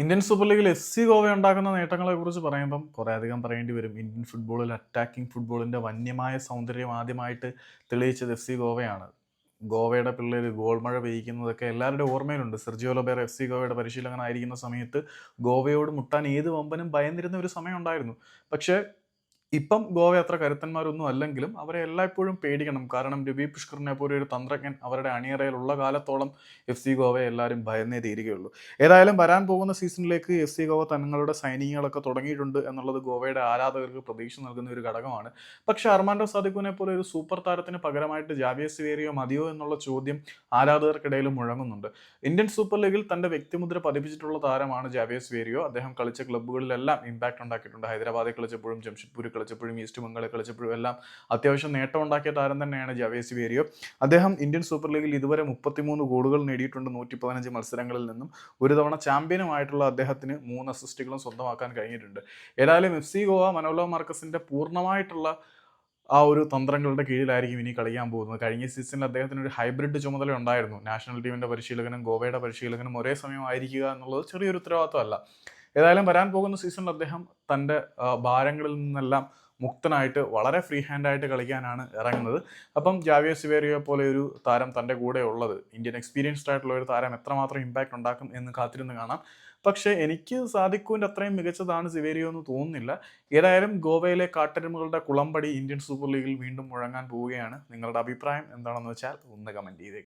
Indian super ലീഗിൽ S C Goa ഉണ്ടാക്കുന്ന നേട്ടങ്ങളെ കുറിച്ച് പറയുമ്പം കുറേ അധികം പറയേണ്ടി വരും. ഇന്ത്യൻ ഫുട്ബോളിൽ അറ്റാക്കിംഗ് ഫുട്ബോളിന്റെ വന്യമായ സൗന്ദര്യം ആദ്യമായിട്ട് തെളിയിച്ചത് എഫ് സി ഗോവയാണ്. ഗോവയുടെ പിള്ളേർ ഗോൾ മഴ പെയ്യിക്കുന്നതൊക്കെ എല്ലാവരുടെയും ഓർമ്മയിലുണ്ട്. സെർജിയോ ലൊബേർ എഫ് സി ഗോവയുടെ പരിശീലകനായിരിക്കുന്ന സമയത്ത് ഗോവയോട് മുട്ടാൻ ഏത് വമ്പനും ഭയന്നിരുന്ന ഒരു സമയം ഉണ്ടായിരുന്നു. പക്ഷേ ഇപ്പം ഗോവ അത്ര കരുത്തന്മാരൊന്നും അല്ലെങ്കിലും അവരെ എല്ലായ്പ്പോഴും പേടിക്കണം. കാരണം രവി പുഷ്കറിനെ പോലെ ഒരു തന്ത്രജ്ഞൻ അവരുടെ അണിയറയിലുള്ള കാലത്തോളം എഫ് സി ഗോവയെ എല്ലാവരും ഭയന്നേ തീരുകയുള്ളൂ. ഏതായാലും വരാൻ പോകുന്ന സീസണിലേക്ക് എഫ് സി ഗോവ തങ്ങളുടെ സൈനികങ്ങളൊക്കെ തുടങ്ങിയിട്ടുണ്ട് എന്നുള്ളത് ഗോവയുടെ ആരാധകർക്ക് പ്രതീക്ഷ നൽകുന്ന ഒരു ഘടകമാണ്. പക്ഷേ അർമാൻഡോ സാദിഖുവിനെ പോലെ ഒരു സൂപ്പർ താരത്തിന് പകരമായിട്ട് ജാവിയസ് വേറിയോ മതിയോ എന്നുള്ള ചോദ്യം ആരാധകർക്കിടയിൽ മുഴങ്ങുന്നുണ്ട്. ഇന്ത്യൻ സൂപ്പർ ലീഗിൽ തന്റെ വ്യക്തിമുദ്ര പതിപ്പിച്ചിട്ടുള്ള താരമാണ് ജാവിയസ് വേരിയോ അദ്ദേഹം കളിച്ച ക്ലബ്ബുകളിലെല്ലാം ഇമ്പാക്ട് ഉണ്ടാക്കിയിട്ടുണ്ട്. ഹൈദരാബാദിൽ കളിച്ചപ്പോഴും ജംഷഡ്പൂരിൽ കളിച്ചപ്പോഴും ഈസ്റ്റ് ബംഗാളിൽ കളിച്ചപ്പോഴും എല്ലാം അത്യാവശ്യം നേട്ടം ഉണ്ടാക്കിയ താരം തന്നെയാണ് ജാവേസ് വേരിയോ അദ്ദേഹം ഇന്ത്യൻ സൂപ്പർ ലീഗിൽ ഇതുവരെ മുപ്പത്തിമൂന്ന് ഗോളുകൾ നേടിയിട്ടുണ്ട് നൂറ്റി പതിനഞ്ച് മത്സരങ്ങളിൽ നിന്നും. ഒരു തവണ ചാമ്പ്യനുമായിട്ടുള്ള അദ്ദേഹത്തിന് മൂന്ന് അസിസ്റ്റുകളും സ്വന്തമാക്കാൻ കഴിഞ്ഞിട്ടുണ്ട്. ഏതായാലും എഫ് സി ഗോവ മനോലോ മാർക്കസിന്റെ പൂർണമായിട്ടുള്ള ആ ഒരു തന്ത്രങ്ങളുടെ കീഴിലായിരിക്കും ഇനി കളിക്കാൻ പോകുന്നത്. കഴിഞ്ഞ സീസണിൽ അദ്ദേഹത്തിന് ഒരു ഹൈബ്രിഡ് ചുമതല ഉണ്ടായിരുന്നു. നാഷണൽ ടീമിന്റെ പരിശീലകനും ഗോവയുടെ പരിശീലകനും ഒരേ സമയം ആയിരിക്കുക എന്നുള്ളത് ചെറിയൊരു ഉത്തരവാദിത്തമല്ല. ഏതായാലും വരാൻ പോകുന്ന സീസണിൽ അദ്ദേഹം തന്റെ ഭാരങ്ങളിൽ നിന്നെല്ലാം മുക്തനായിട്ട് വളരെ ഫ്രീ ഹാൻഡായിട്ട് കളിക്കാനാണ് ഇറങ്ങുന്നത്. അപ്പം ജാവിയ സിവേറിയോ പോലെ ഒരു താരം തന്റെ കൂടെ ഉള്ളത് ഇന്ത്യൻ എക്സ്പീരിയൻസ്ഡ് ആയിട്ടുള്ള ഒരു താരം എത്രമാത്രം ഇമ്പാക്റ്റ് ഉണ്ടാക്കും എന്ന് കാത്തിരുന്ന് കാണാം. പക്ഷേ എനിക്ക് സാദിഖുവിന്റെ അത്രയും മികച്ചതാണ് സിവേരിയോ എന്ന് തോന്നുന്നില്ല. ഏതായാലും ഗോവയിലെ കാട്ടരുമകളുടെ കുളമ്പടി ഇന്ത്യൻ സൂപ്പർ ലീഗിൽ വീണ്ടും മുഴങ്ങാൻ പോവുകയാണ്. നിങ്ങളുടെ അഭിപ്രായം എന്താണെന്ന് വെച്ചാൽ ഒന്ന് കമന്റ് ചെയ്തേക്കും.